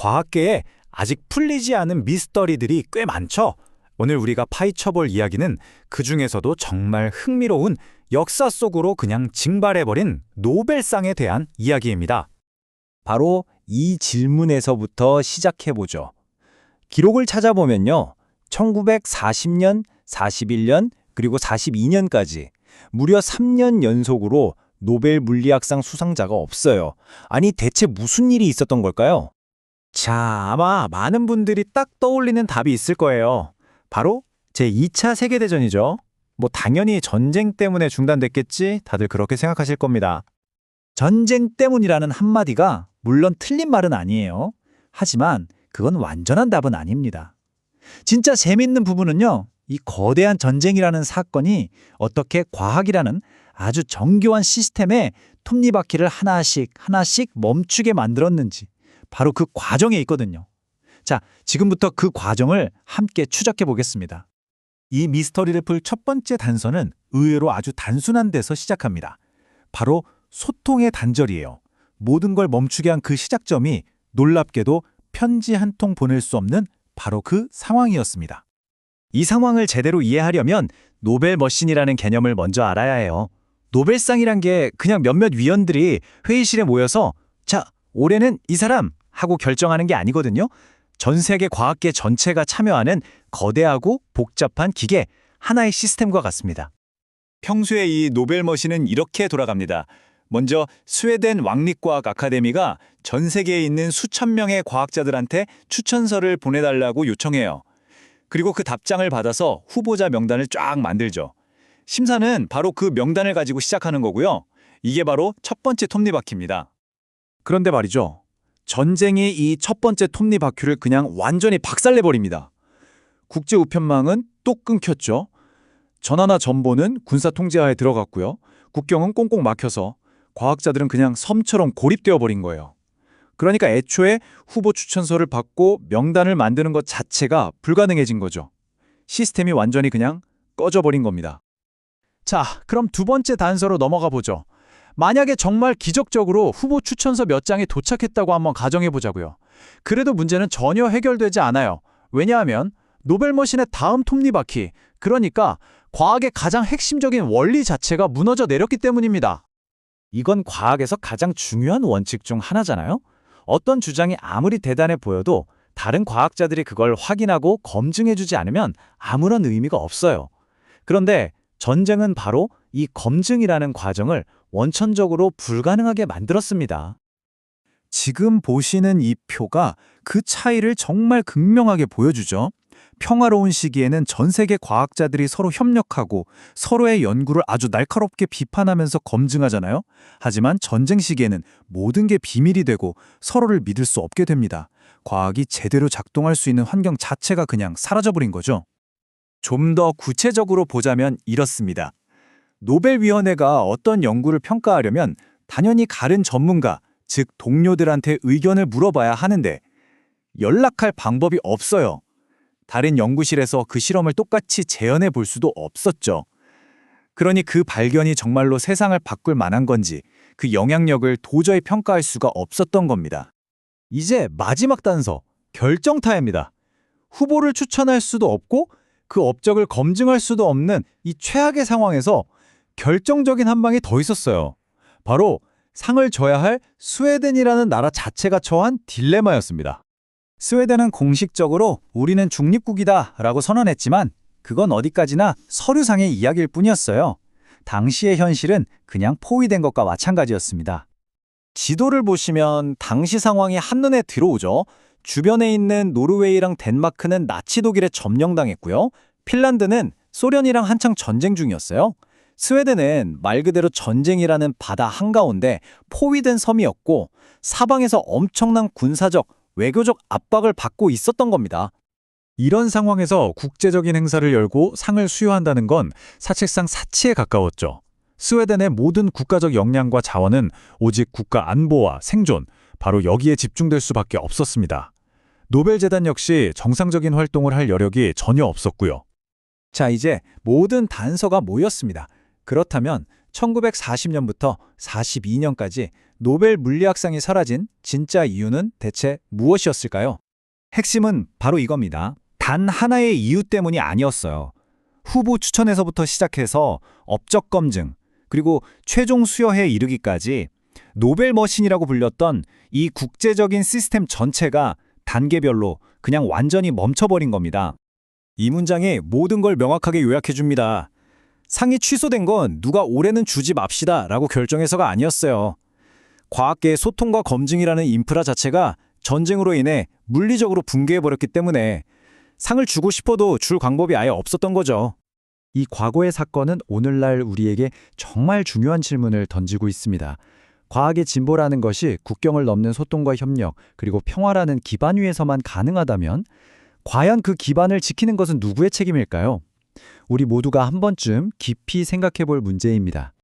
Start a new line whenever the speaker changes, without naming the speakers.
과학계에 아직 풀리지 않은 미스터리들이 꽤 많죠. 오늘 우리가 파헤쳐볼 이야기는 그 중에서도 정말 흥미로운 역사 속으로 그냥 징발해버린 노벨상에 대한 이야기입니다.
바로 이 질문에서부터 시작해보죠. 기록을 찾아보면요. 1940년, 41년, 그리고 42년까지 무려 3년 연속으로 노벨 물리학상 수상자가 없어요. 아니, 대체 무슨 일이 있었던 걸까요?
자, 아마 많은 분들이 딱 떠올리는 답이 있을 거예요. 바로 제2차 세계대전이죠. 뭐 당연히 전쟁 때문에 중단됐겠지 다들 그렇게 생각하실 겁니다. 전쟁 때문이라는 한마디가 물론 틀린 말은 아니에요. 하지만 그건 완전한 답은 아닙니다. 진짜 재밌는 부분은요. 이 거대한 전쟁이라는 사건이 어떻게 과학이라는 아주 정교한 시스템에 톱니바퀴를 하나씩 하나씩 멈추게 만들었는지 바로 그 과정에 있거든요. 자, 지금부터 그 과정을 함께 추적해 보겠습니다. 이 미스터리를 풀 첫 번째 단서는 의외로 아주 단순한 데서 시작합니다. 바로 소통의 단절이에요. 모든 걸 멈추게 한 그 시작점이 놀랍게도 편지 한 통 보낼 수 없는 바로 그 상황이었습니다. 이 상황을 제대로 이해하려면 노벨 머신이라는 개념을 먼저 알아야 해요. 노벨상이란 게 그냥 몇몇 위원들이 회의실에 모여서 자, 올해는 이 사람 하고 결정하는 게 아니거든요. 전 세계 과학계 전체가 참여하는 거대하고 복잡한 기계, 하나의 시스템과 같습니다. 평소에 이 노벨 머신은 이렇게 돌아갑니다. 먼저 스웨덴 왕립과학 아카데미가 전 세계에 있는 수천 명의 과학자들한테 추천서를 보내달라고 요청해요. 그리고 그 답장을 받아서 후보자 명단을 쫙 만들죠. 심사는 바로 그 명단을 가지고 시작하는 거고요. 이게 바로 첫 번째 톱니바퀴입니다. 그런데 말이죠. 전쟁이 이 첫 번째 톱니바퀴를 그냥 완전히 박살내버립니다. 국제 우편망은 또 끊겼죠. 전화나 전보는 군사 통제하에 들어갔고요. 국경은 꽁꽁 막혀서 과학자들은 그냥 섬처럼 고립되어 버린 거예요. 그러니까 애초에 후보 추천서를 받고 명단을 만드는 것 자체가 불가능해진 거죠. 시스템이 완전히 그냥 꺼져버린 겁니다. 자, 그럼 두 번째 단서로 넘어가 보죠. 만약에 정말 기적적으로 후보 추천서 몇 장이 도착했다고 한번 가정해 보자고요. 그래도 문제는 전혀 해결되지 않아요. 왜냐하면 노벨머신의 다음 톱니바퀴, 그러니까 과학의 가장 핵심적인 원리 자체가 무너져 내렸기 때문입니다. 이건 과학에서 가장 중요한 원칙 중 하나잖아요. 어떤 주장이 아무리 대단해 보여도 다른 과학자들이 그걸 확인하고 검증해주지 않으면 아무런 의미가 없어요. 그런데 전쟁은 바로 이 검증이라는 과정을 원천적으로 불가능하게 만들었습니다. 지금 보시는 이 표가 그 차이를 정말 극명하게 보여주죠. 평화로운 시기에는 전 세계 과학자들이 서로 협력하고 서로의 연구를 아주 날카롭게 비판하면서 검증하잖아요. 하지만 전쟁 시기에는 모든 게 비밀이 되고 서로를 믿을 수 없게 됩니다. 과학이 제대로 작동할 수 있는 환경 자체가 그냥 사라져버린 거죠. 좀 더 구체적으로 보자면 이렇습니다. 노벨위원회가 어떤 연구를 평가하려면 당연히 가른 전문가, 즉 동료들한테 의견을 물어봐야 하는데 연락할 방법이 없어요. 다른 연구실에서 그 실험을 똑같이 재현해 볼 수도 없었죠. 그러니 그 발견이 정말로 세상을 바꿀 만한 건지 그 영향력을 도저히 평가할 수가 없었던 겁니다. 이제 마지막 단서, 결정타입니다. 후보를 추천할 수도 없고 그 업적을 검증할 수도 없는 이 최악의 상황에서 결정적인 한 방이 더 있었어요. 바로 상을 줘야 할 스웨덴이라는 나라 자체가 처한 딜레마였습니다. 스웨덴은 공식적으로 우리는 중립국이다 라고 선언했지만 그건 어디까지나 서류상의 이야기일 뿐이었어요. 당시의 현실은 그냥 포위된 것과 마찬가지였습니다. 지도를 보시면 당시 상황이 한눈에 들어오죠. 주변에 있는 노르웨이랑 덴마크는 나치 독일에 점령당했고요. 핀란드는 소련이랑 한창 전쟁 중이었어요. 스웨덴은 말 그대로 전쟁이라는 바다 한가운데 포위된 섬이었고 사방에서 엄청난 군사적, 외교적 압박을 받고 있었던 겁니다. 이런 상황에서 국제적인 행사를 열고 상을 수여한다는 건 사실상 사치에 가까웠죠. 스웨덴의 모든 국가적 역량과 자원은 오직 국가 안보와 생존, 바로 여기에 집중될 수밖에 없었습니다. 노벨재단 역시 정상적인 활동을 할 여력이 전혀 없었고요. 자, 이제 모든 단서가 모였습니다. 그렇다면 1940년부터 42년까지
노벨 물리학상이 사라진 진짜 이유는 대체 무엇이었을까요?
핵심은 바로 이겁니다. 단 하나의 이유 때문이 아니었어요. 후보 추천에서부터 시작해서 업적 검증, 그리고 최종 수여에 이르기까지 노벨 머신이라고 불렸던 이 국제적인 시스템 전체가 단계별로 그냥 완전히 멈춰버린 겁니다.
이 문장이 모든 걸 명확하게 요약해 줍니다. 상이 취소된 건 누가 올해는 주지 맙시다 라고 결정해서가 아니었어요. 과학계의 소통과 검증이라는 인프라 자체가 전쟁으로 인해 물리적으로 붕괴해버렸기 때문에 상을 주고 싶어도 줄 방법이 아예 없었던 거죠.
이 과거의 사건은 오늘날 우리에게 정말 중요한 질문을 던지고 있습니다. 과학의 진보라는 것이 국경을 넘는 소통과 협력, 그리고 평화라는 기반 위에서만 가능하다면 과연 그 기반을 지키는 것은 누구의 책임일까요? 우리 모두가 한 번쯤 깊이 생각해 볼 문제입니다.